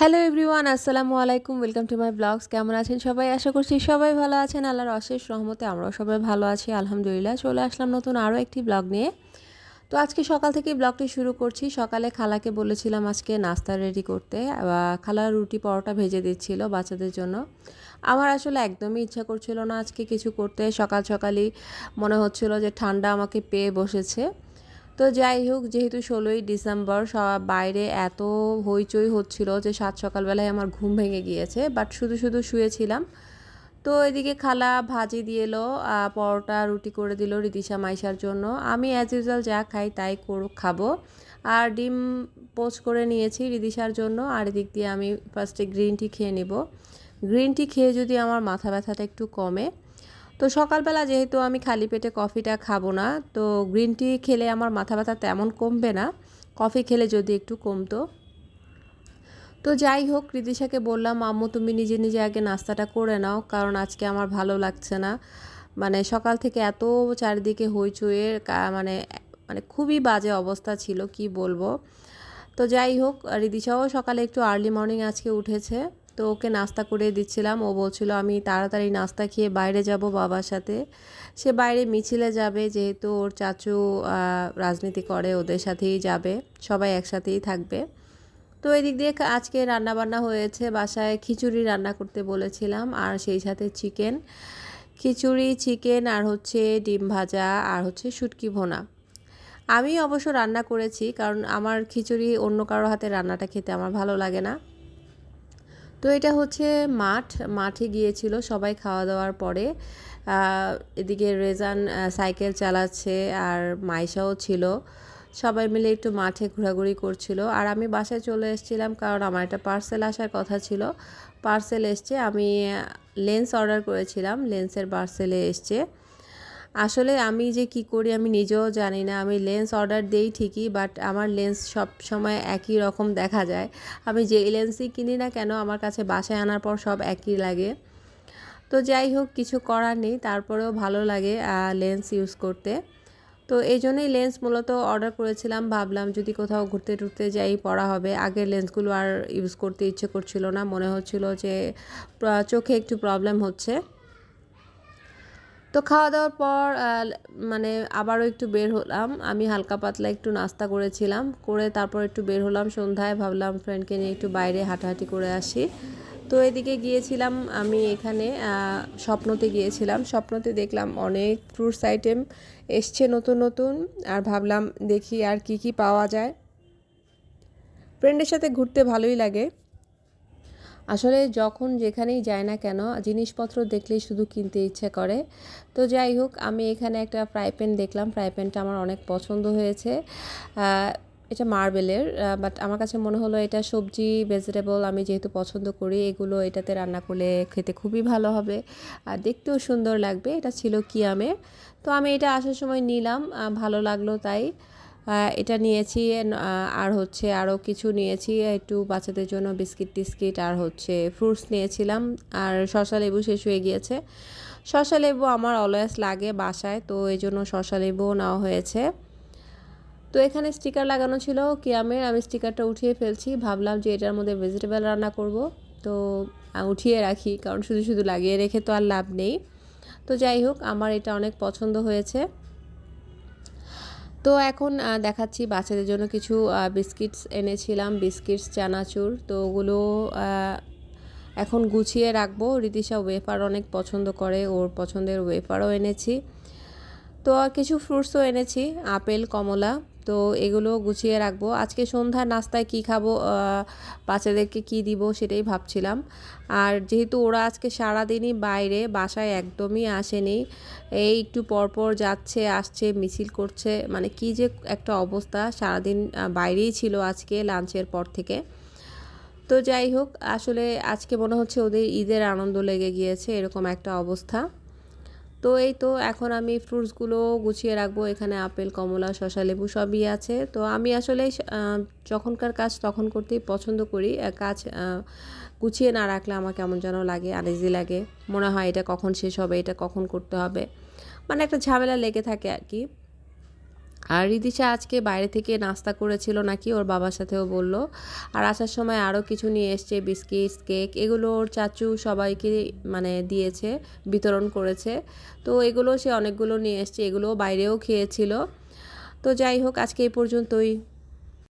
Hello everyone আসসালামু আলাইকুম welcome to my blogs কেমন আছেন সবাই? আশা করছি সবাই ভালো আছেন। আল্লাহর অশেষ রহমতে আমরাও সবাই ভালো আছি। আলহামদুলিল্লাহ, চলে আসলাম নতুন আরও একটি ব্লগ নিয়ে। তো আজকে সকাল থেকে ব্লগটি শুরু করছি। সকালে খালাকে বলেছিলাম আজকে নাস্তা রেডি করতে। খালা রুটি পরোটা ভেজে দিচ্ছিল বাচ্চাদের জন্য। আমার আসলে একদমই ইচ্ছা করছিল না আজকে কিছু করতে। সকাল সকালই মনে হচ্ছিল যে ঠান্ডা আমাকে পেয়ে বসেছে। তো যাই হোক, যেহেতু ষোলোই ডিসেম্বর সব বাইরে এত হইচই হচ্ছিল যে সাত সকালবেলায় আমার ঘুম ভেঙে গিয়েছে, বাট শুধু শুধু শুয়েছিলাম। তো এদিকে খালা ভাজি দিয়ে এলো পরোটা রুটি করে দিল রিদিশা মাইশার জন্য। আমি অ্যাজ ইউজুয়াল যা খাই তাই খাব। আর ডিম পোচ করে নিয়েছি রিদিশার জন্য, আর এদিক দিয়ে আমি ফার্স্টে গ্রিন টি খেয়ে নেব। গ্রিন টি খেয়ে যদি আমার মাথা ব্যথাটা একটু কমে তো সকালবেলা যেহেতু আমি খালি পেটে কফিটা খাব না, তো গ্রিন টি খেলে আমার মাথা ব্যথা তেমন কমবে না। কফি খেলে যদি একটু কমতো। তো যাই হোক, রিদিশাকে বললাম, আম্মু, তুমি নিজে নিজে আগে নাস্তাটা করে নাও, কারণ আজকে আমার ভালো লাগছে না। মানে সকাল থেকে এত চারিদিকে হইচইয়ের মানে মানে খুবই বাজে অবস্থা ছিল, কি বলব? তো যাই হোক, রিদিশাও সকালে একটু আর্লি মর্নিং আজকে উঠেছে। তো ওকে নাস্তা করে দিচ্ছিলাম। ও বলছিল, আমি তাড়াতাড়ি নাস্তা খেয়ে বাইরে যাব বাবার সাথে। সে বাইরে মিছিলে যাবে, যেহেতু ওর চাচু রাজনীতি করে, ওদের সাথেই যাবে। সবাই একসাথেই থাকবে। তো এদিক দিয়ে আজকে রান্না বান্না হয়েছে। বাসায় খিচুড়ি রান্না করতে বলেছিলাম, আর সেই সাথে চিকেন। খিচুড়ি, চিকেন, আর হচ্ছে ডিম ভাজা, আর হচ্ছে শুটকি ভোনা। আমি অবশ্য রান্না করেছি, কারণ আমার খিচুড়ি অন্য কারও হাতে রান্নাটা খেতে আমার ভালো লাগে না। তো এটা হচ্ছে মাঠ, মাঠে গিয়েছিল সবাই খাওয়া দাওয়ার পরে এদিকে রেজান সাইকেল চালাচ্ছে আর মাইশাও ছিল। সবাই মিলে একটু মাঠে ঘোরাঘুরি করছিল। আর আমি বাসায় চলে এসেছিলাম কারণ আমার একটা পার্সেল আসার কথা ছিল। পার্সেল এসছে, আমি লেন্স অর্ডার করেছিলাম, লেন্সের পার্সেলে এসছে। আসলে আমি যে কি করি আমি নিজেও জানি না। আমি লেন্স অর্ডার দেই ঠিকই বাট আমার লেন্স সব সময় একই রকম দেখা যায়। আমি যে লেন্সই কিনি না কেন, আমার কাছে বাসায় আনার পর সব একই লাগে। তো যাই হোক, কিছু করার নেই, তারপরেও ভালো লাগে লেন্স ইউজ করতে। তো এই জন্যই লেন্স মূলত অর্ডার করেছিলাম, ভাবলাম যদি কোথাও ঘুরতে টুরতে যাই, পড়া হবে। আগের লেন্সগুলো আর ইউজ করতে ইচ্ছে করছিল না, মনে হচ্ছিল যে চোখে একটু প্রবলেম হচ্ছে। তো খাওয়া দাওয়ার পর মানে আবারও একটু বের হলাম। আমি হালকা পাতলা একটু নাস্তা করেছিলাম। করে তারপর একটু বের হলাম সন্ধ্যায়। ভাবলাম ফ্রেন্ডকে নিয়ে একটু বাইরে হাঁটাহাঁটি করে আসি। তো এদিকে গিয়েছিলাম আমি এখানে স্বপ্নতে গিয়েছিলাম। স্বপ্নতে দেখলাম অনেক ফ্রুটস আইটেম এসছে নতুন নতুন। আর ভাবলাম দেখি আর কি কি পাওয়া যায়। ফ্রেন্ডের সাথে ঘুরতে ভালোই লাগে। আসলে যখন যেখানেই যায় না কেন, জিনিসপত্র দেখলেই শুধু কিনতে ইচ্ছে করে। তো যাই হোক, আমি এখানে একটা ফ্রাই প্যান দেখলাম। ফ্রাই প্যানটা আমার অনেক পছন্দ হয়েছে। এটা মার্বেলের বাট আমার কাছে মনে হলো এটা সবজি ভেজিটেবল আমি যেহেতু পছন্দ করি, এগুলো এটাতে রান্না করলে খেতে খুবই ভালো হবে। আর দেখতেও সুন্দর লাগবে। এটা ছিল কিয়ামের তো আমি এটা আসার সময় নিলাম। ভালো লাগল তাই। এটা নিয়েছি আর হচ্ছে আরও কিছু নিয়েছি, একটু বাচ্চাদের জন্য বিস্কিট টিস্কিট, আর হচ্ছে ফ্রুটস নিয়েছিলাম, আর শশা লেবু শেষ হয়ে গিয়েছে। শশা লেবু আমার অলওয়েজ লাগে বাসায়, তো এই জন্য শশা লেবুও নেওয়া হয়েছে। তো এখানে স্টিকার লাগানো ছিল কিয়ামের, আমি স্টিকারটা উঠিয়ে ফেলছি, ভাবলাম যে এটার মধ্যে ভেজিটেবল রান্না করব, তো উঠিয়ে রাখি, কারণ শুধু শুধু লাগিয়ে রেখে তো আর লাভ নেই। তো যাই হোক, আমার এটা অনেক পছন্দ হয়েছে। তো এখন দেখাচ্ছি বাচ্চাদের জন্য কিছু বিস্কিটস এনেছিলাম, বিস্কিটস, চানাচুর। তো ওগুলো এখন গুছিয়ে রাখব। রীতিশা ওয়েফার অনেক পছন্দ করে, ওর পছন্দের ওয়েফারও এনেছি। তো কিছু ফ্রুটসও এনেছি, আপেল, কমলা। তো এগুলো গুছিয়ে রাখব। আজকে সন্ধ্যার নাস্তায় কি খাব বাচ্চাদেরকে কি দিব সেটাই ভাবছিলাম। আর যেহেতু ওরা আজকে সারাদিনই বাইরে, বাসায় একদমই আসেনি, এই একটু পরপর যাচ্ছে, আসছে, মিছিল করছে মানে কি যে একটা অবস্থা। সারাদিন বাইরেই ছিল আজকে লাঞ্চের পর থেকে। তো যাই হোক, আসলে আজকে মনে হচ্ছে ওদের ঈদের আনন্দ লেগে গিয়েছে, এরকম একটা অবস্থা। তো এই তো এখন আমি ফ্রুটসগুলো গুছিয়ে রাখব। এখানে আপেল, কমলা শশা লেবু সবই আছে। তো আমি আসলে যখনকার কাজ তখন করতেই পছন্দ করি। কাজ গুছিয়ে না রাখলে আমার কেমন যেন লাগে আনেজি লাগে। মনে হয় এটা কখন শেষ হবে, এটা কখন করতে হবে। মানে একটা ঝামেলা লেগে থাকে আর কি। আর রিদিশা আজকে বাইরে থেকে নাস্তা করেছিল নাকি? ওর বাবার সাথেও বলল। আর আসার সময় আরও কিছু নিয়ে এসছে বিস্কিট কেক। এগুলো ওর চাচু সবাইকে মানে দিয়েছে, বিতরণ করেছে। তো এগুলো সে অনেকগুলো নিয়ে এসছে এগুলো বাইরেও খেয়েছিল। তো যাই হোক, আজকে এই পর্যন্তই।